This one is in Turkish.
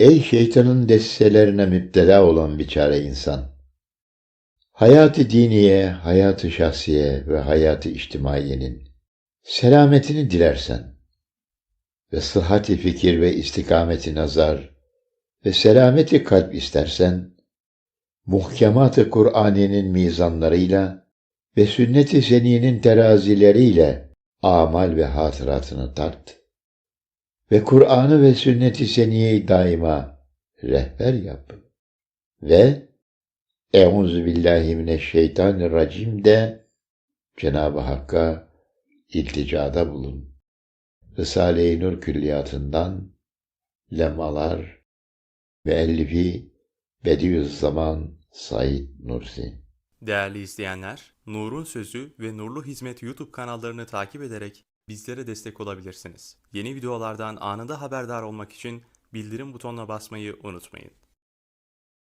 Ey şeytanın desiselerine müptela olan biçare insan! Hayatı diniye, hayatı şahsiye ve hayatı içtimaiyenin selametini dilersen ve sıhhati fikir ve istikameti nazar ve selameti kalp istersen, muhkemat-ı mizanlarıyla ve sünnet-i seniyyenin terazileriyle amal ve hatıratını tart ve Kur'an'ı ve sünnet-i seniyyeyi daima rehber yap ve Euzu billahi mineşşeytanirracim de Cenab-ı Hakk'a ilticada bulun. Risale-i Nur külliyatından lemalar ve ellifi Bediüzzaman Said Nursi. Değerli izleyenler, Nur'un Sözü ve Nurlu Hizmet YouTube kanallarını takip ederek bizlere destek olabilirsiniz. Yeni videolardan anında haberdar olmak için bildirim butonuna basmayı unutmayın.